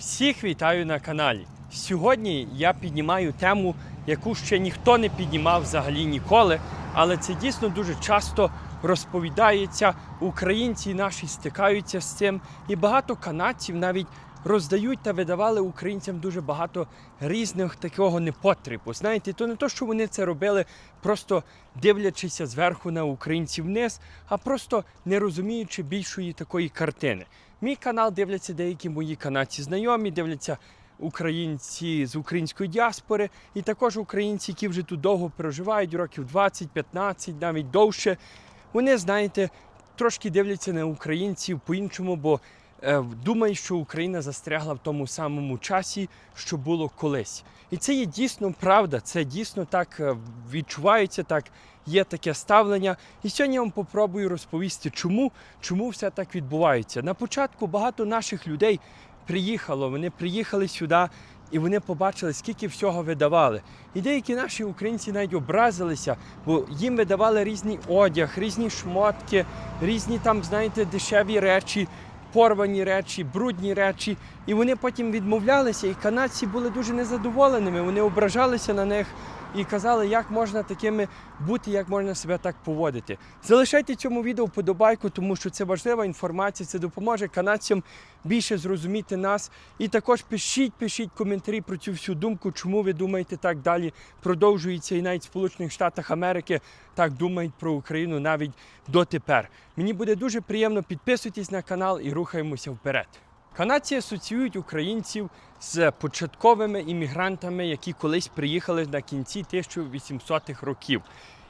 Всіх вітаю на каналі. Сьогодні я піднімаю тему, яку ще ніхто не піднімав взагалі ніколи, але це дійсно дуже часто розповідається. Українці наші стикаються з цим, і багато канадців навіть роздають та видавали українцям дуже багато різних такого непотребу. Знаєте, то не то, що вони це робили, просто дивлячися зверху на українців вниз, а просто не розуміючи більшої такої картини. Мій канал дивляться деякі мої канадці знайомі, дивляться українці з української діаспори, і також українці, які вже тут довго проживають, років 20-15, навіть довше. Вони, знаєте, трошки дивляться на українців по-іншому, бо е, думають, що Україна застрягла в тому самому часі, що було колись. І це є дійсно правда, це дійсно так е, відчувається, так є таке ставлення. І сьогодні я вам попробую розповісти, чому, чому все так відбувається. На початку багато наших людей приїхало, вони приїхали сюди. І вони побачили, скільки всього видавали. І деякі наші українці навіть образилися, бо їм видавали різний одяг, різні шмотки, різні там, знаєте, дешеві речі, порвані речі, брудні речі. І вони потім відмовлялися, і канадці були дуже незадоволеними. Вони ображалися на них і казали, як можна такими бути, як можна себе так поводити. Залишайте цьому відео вподобайку, тому що це важлива інформація, це допоможе канадцям більше зрозуміти нас. І також пишіть, пишіть коментарі про цю всю думку, чому ви думаєте так далі продовжується, і навіть в Сполучених Штатах Америки так думають про Україну навіть дотепер. Мені буде дуже приємно підписуйтесь на канал і рухаємося вперед. Канадці асоціюють українців з початковими іммігрантами, які колись приїхали на кінці 1800-х років.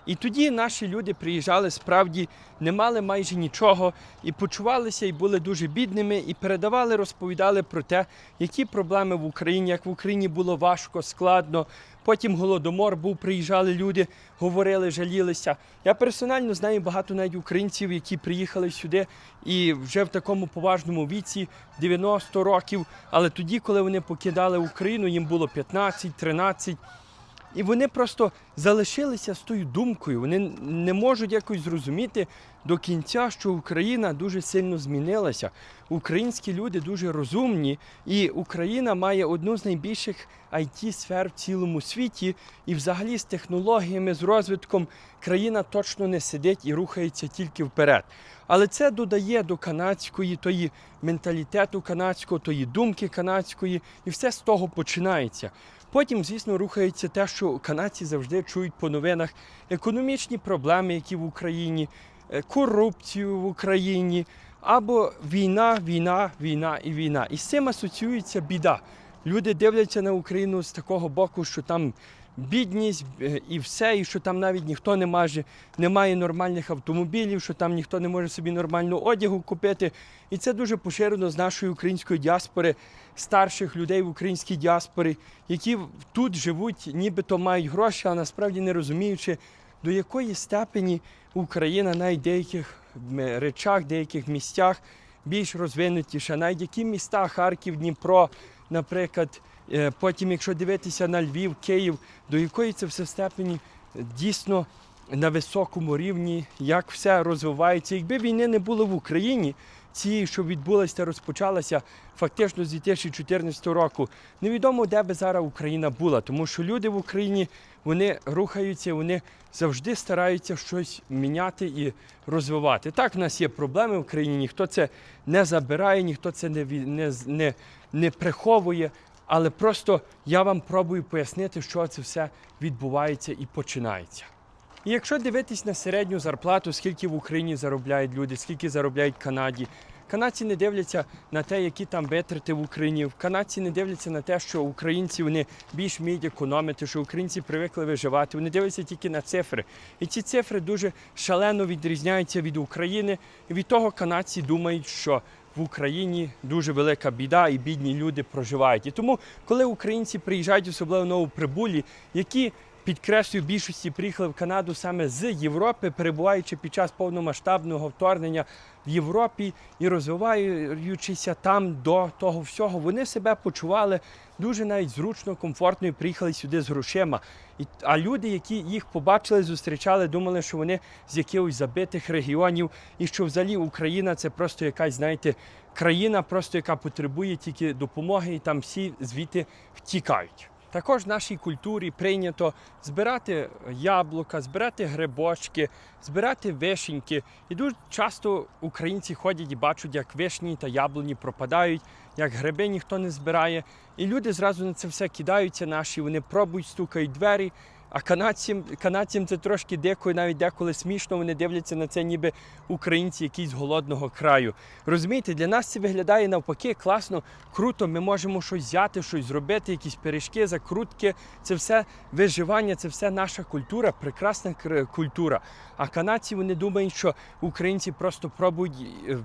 І тоді наші люди приїжджали справді, не мали майже нічого, і почувалися, і були дуже бідними, і передавали, розповідали про те, які проблеми в Україні, як в Україні було важко, складно. Потім голодомор був, приїжджали люди, говорили, жалілися. Я персонально знаю багато навіть українців, які приїхали сюди і вже в такому поважному віці 90 років. Але тоді, коли вони покидали Україну, їм було 15-13. І вони просто залишилися з тою думкою. Вони не можуть якось зрозуміти до кінця, що Україна дуже сильно змінилася. Українські люди дуже розумні, і Україна має одну з найбільших it сфер в цілому світі. І взагалі з технологіями, з розвитком країна точно не сидить і рухається тільки вперед. Але це додає до канадської тої менталітету канадського, тої думки канадської, і все з того починається. Потім, звісно, рухається те, що канадці завжди чують по новинах економічні проблеми, які в Україні, корупцію в Україні, або війна, війна, війна і війна. І з цим асоціюється біда. Люди дивляться на Україну з такого боку, що там бідність е, і все, і що там навіть ніхто не має, не має нормальних автомобілів, що там ніхто не може собі нормального одягу купити. І це дуже поширено з нашої української діаспори, старших людей в українській діаспорі, які тут живуть, нібито мають гроші, а насправді не розуміючи, до якої степені Україна в деяких речах, деяких місцях більш розвинутіша, навіть які міста Харків, Дніпро, наприклад. Е, Потім, якщо дивитися на Львів, Київ, до якої це все степені дійсно на високому рівні, як все розвивається. Якби війни не було в Україні, цієї, що відбулася та розпочалася фактично з 2014 року, невідомо, де би зараз Україна була, тому що люди в Україні вони рухаються, вони завжди стараються щось міняти і розвивати. Так, в нас є проблеми в країні, ніхто це не забирає, ніхто це не, не, не, не приховує. Але просто я вам пробую пояснити, що це все відбувається і починається. І якщо дивитись на середню зарплату, скільки в Україні заробляють люди, скільки заробляють Канаді, канадці не дивляться на те, які там витрати в Україні. Канадці не дивляться на те, що українці вони більш вміють економити, що українці привикли виживати. Вони дивляться тільки на цифри. І ці цифри дуже шалено відрізняються від України. І від того канадці думають, що в Україні дуже велика біда і бідні люди проживають. І тому, коли українці приїжджають, особливо новоприбулі, які підкреслюю, більшості приїхали в Канаду саме з Європи, перебуваючи під час повномасштабного вторгнення в Європі і розвиваючися там до того всього, вони себе почували дуже навіть зручно, комфортно і приїхали сюди з грошима. І, а люди, які їх побачили, зустрічали, думали, що вони з якихось забитих регіонів, і що взагалі Україна це просто якась, знаєте, країна, просто яка потребує тільки допомоги, і там всі звідти втікають. Також в нашій культурі прийнято збирати яблука, збирати грибочки, збирати вишеньки. І дуже часто українці ходять і бачать, як вишні та яблуні пропадають, як гриби ніхто не збирає. І люди зразу на це все кидаються наші, вони пробують, стукають двері. А канадцям, канадцям це трошки дико, навіть деколи смішно. Вони дивляться на це, ніби українці якісь голодного краю. Розумієте, для нас це виглядає навпаки класно, круто. Ми можемо щось взяти, щось зробити, якісь пиріжки, закрутки. Це все виживання, це все наша культура, прекрасна культура. А канадці вони думають, що українці просто пробують е,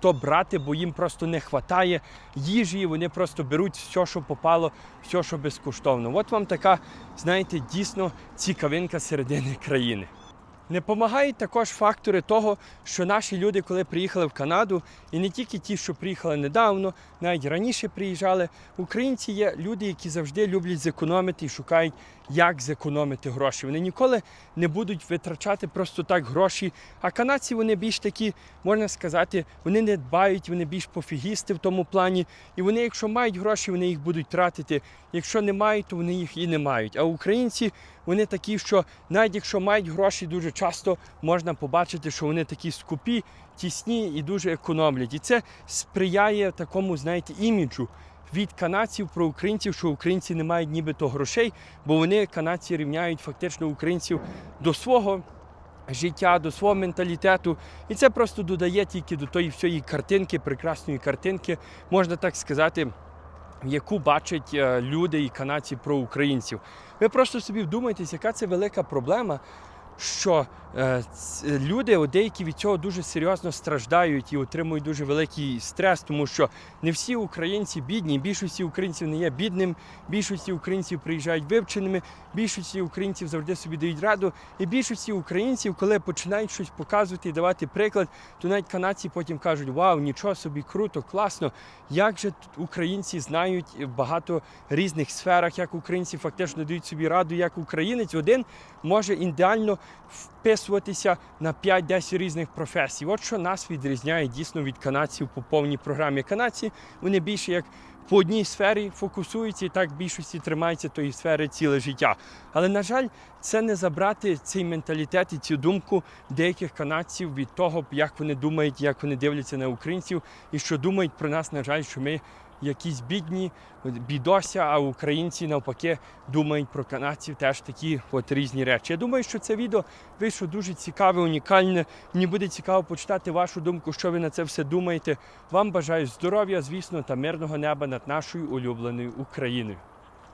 то брати, бо їм просто не вистачає їжі. Вони просто беруть все, що попало, все, що безкоштовно. От вам така, знаєте, дійсно цікавинка середини країни. Не допомагають також фактори того, що наші люди, коли приїхали в Канаду, і не тільки ті, що приїхали недавно, навіть раніше приїжджали. Українці є люди, які завжди люблять зекономити і шукають, як зекономити гроші. Вони ніколи не будуть витрачати просто так гроші. А канадці вони більш такі, можна сказати, вони не дбають, вони більш пофігісти в тому плані. І вони, якщо мають гроші, вони їх будуть тратити. Якщо не мають, то вони їх і не мають. А українці вони такі, що навіть якщо мають гроші, дуже часто можна побачити, що вони такі скупі, тісні і дуже економлять. І це сприяє такому, знаєте, іміджу від канадців про українців, що українці не мають нібито грошей, бо вони канадці рівняють фактично українців до свого. Життя до свого менталітету, і це просто додає тільки до тої всієї картинки, прекрасної картинки, можна так сказати, яку бачать е, люди і канадці про українців. Ви просто собі вдумайтесь, яка це велика проблема, що е, люди, деякі від цього дуже серйозно страждають і отримують дуже великий стрес, тому що не всі українці бідні, більшості українців не є бідним, більшості українців приїжджають вивченими, більшості українців завжди собі дають раду. І більшості українців, коли починають щось показувати і давати приклад, то навіть канадці потім кажуть: Вау, нічого собі, круто, класно. Як же тут українці знають в багато різних сферах, як українці фактично дають собі раду, як українець один може ідеально вписуватися на 5-10 різних професій. От що нас відрізняє дійсно від канадців по повній програмі. Канадці вони більше як по одній сфері фокусуються і так в більшості тримаються тої сфери ціле життя. Але, на жаль, це не забрати цей менталітет і цю думку деяких канадців від того, як вони думають, як вони дивляться на українців, і що думають про нас, на жаль, що ми якісь бідні, бідося, а українці навпаки думають про канадців теж такі от різні речі. Я думаю, що це відео вийшло дуже цікаве, унікальне. Мені буде цікаво почитати вашу думку, що ви на це все думаєте. Вам бажаю здоров'я, звісно, та мирного неба над нашою улюбленою Україною.